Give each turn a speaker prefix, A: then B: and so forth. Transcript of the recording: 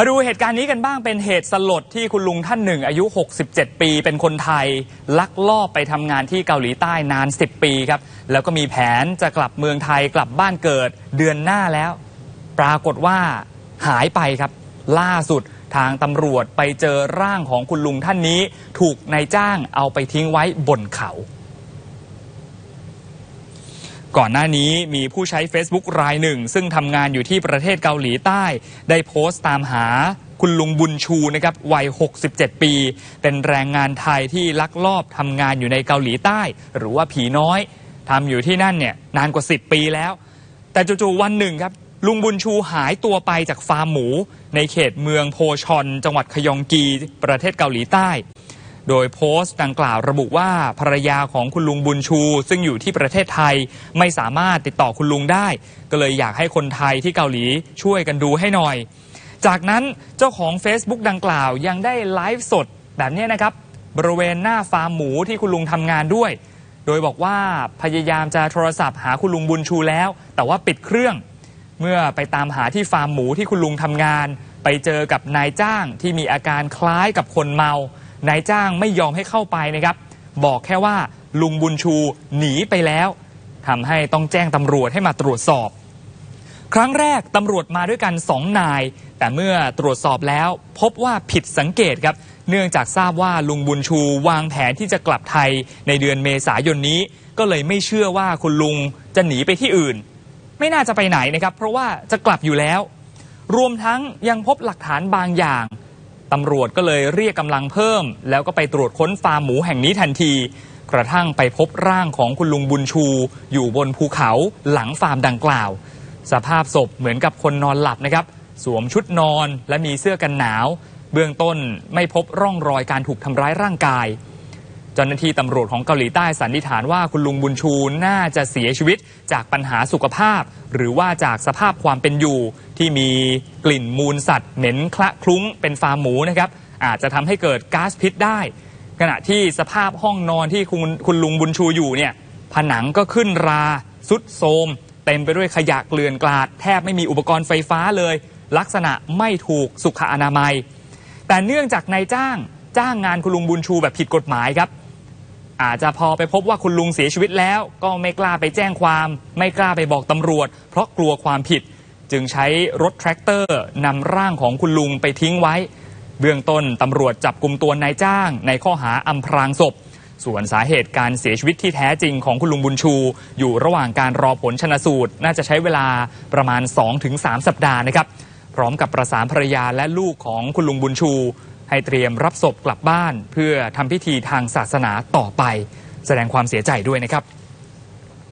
A: มาดูเหตุการณ์นี้กันบ้างเป็นเหตุสลดที่คุณลุงท่านหนึ่ง อายุ 67 ปี เป็นคนไทย ลักลอบไปทำงานที่เกาหลีใต้นาน 10 ปีครับ แล้วก็มีแผนจะกลับเมืองไทยกลับบ้านเกิดเดือนหน้าแล้ว ปรากฏว่าหายไปครับ ล่าสุดทางตำรวจไปเจอร่างของคุณลุงท่านนี้ ถูกนายจ้างเอาไปทิ้งไว้บนเขา ก่อนหน้านี้มีผู้ใช้ Facebook รายหนึ่ง ซึ่งทำงานอยู่ที่ประเทศเกาหลีใต้ ได้โพสต์ตามหาคุณลุงบุญชูนะครับวัย 67 ปี เป็นแรงงานไทยที่ลักลอบทำงานอยู่ในเกาหลีใต้ หรือว่าผีน้อยทำอยู่ที่นั่นเนี่ยนานกว่า 10 ปีแล้ว แต่จู่ๆวันหนึ่งครับ ลุงบุญชูหายตัวไปจากฟาร์มหมู ในเขตเมืองโพชอน จังหวัดขยองกี ประเทศเกาหลีใต้ โดยโพสต์ดังกล่าวระบุว่าภรรยาของคุณลุงบุญชู ซึ่งอยู่ที่ประเทศไทยไม่สามารถติดต่อคุณลุงได้ ก็เลยอยากให้คนไทยที่เกาหลีช่วยกันดูให้หน่อย จากนั้นเจ้าของ Facebook ดังกล่าวยังได้ไลฟ์สดแบบนี้นะครับบริเวณหน้าฟาร์มหมูที่คุณลุงทำงานด้วย โดยบอกว่าพยายามจะโทรศัพท์หาคุณลุงบุญชูแล้ว แต่ว่าปิดเครื่อง เมื่อไปตามหาที่ฟาร์มหมูที่คุณลุงทำงาน ไปเจอกับนายจ้างที่มีอาการคล้ายกับคนเมา นายจ้างไม่ยอมให้เข้าไปนะครับ บอกแค่ว่าลุงบุญชูหนีไปแล้วทำให้ต้องแจ้งตำรวจให้มาตรวจสอบ ครั้งแรกตำรวจมาด้วยกันสองนาย แต่เมื่อตรวจสอบแล้ว พบว่าผิดสังเกตครับ เนื่องจากทราบว่าลุงบุญชูวางแผนที่จะกลับไทยในเดือนเมษายนนี้ ก็เลยไม่เชื่อว่าคุณลุงจะหนีไปที่อื่น ไม่น่าจะไปไหนนะครับ เพราะว่าจะกลับอยู่แล้ว รวมทั้งยังพบหลักฐานบางอย่าง ตำรวจก็เลยเรียกกำลังเพิ่ม แล้วก็ไปตรวจค้นฟาร์มหมูแห่งนี้ทันที กระทั่งไปพบร่างของคุณลุงบุญชู อยู่บนภูเขาหลังฟาร์มดังกล่าว สภาพศพเหมือนกับคนนอนหลับนะครับ สวมชุดนอนและมีเสื้อกันหนาว เบื้องต้นไม่พบร่องรอยการถูกทำร้ายร่างกายเจ้าหน้าที่ตำรวจของเกาหลีใต้สันนิษฐานว่าคุณลุงบุญชูน่าจะเสียชีวิตจากปัญหาสุขภาพ หรือว่าจากสภาพความเป็นอยู่ ที่มีกลิ่นมูลสัตว์ เหม็นคละคลุ้งเป็นฟาร์มหมูนะครับอาจจะทำให้เกิดก๊าซพิษได้ ขณะที่สภาพห้องนอนที่คุณคุณลุงบุญชูอยู่เนี่ยผนังก็ขึ้นราสุดโทมเต็มไปด้วยขยะเกลื่อนกลาด แทบไม่มีอุปกรณ์ไฟฟ้าเลย ลักษณะไม่ถูกสุขอนามัย แต่เนื่องจากนายจ้างจ้างงานคุณลุงบุญชูแบบผิดกฎหมายครับ อาจจะพอไปพบว่าคุณลุงเสียชีวิตแล้ว ก็ไม่กล้าไปแจ้งความ ไม่กล้าไปบอกตำรวจ เพราะกลัวความผิด จึงใช้รถแทรกเตอร์นำร่างของคุณลุงไปทิ้งไว้ เบื้องต้นตำรวจจับกลุ่มตัวนายจ้าง ในข้อหาอำพรางศพ ส่วนสาเหตุการเสียชีวิตที่แท้จริงของคุณลุงบุญชู อยู่ระหว่างการรอผลชนสูตร น่าจะใช้เวลาประมาณ 2-3 สัปดาห์นะครับ พร้อมกับประสานภรรยาและลูกของคุณลุงบุญชู ให้เตรียมรับศพกลับบ้าน เพื่อทำพิธีทางศาสนาต่อไป แสดงความเสียใจด้วยนะครับ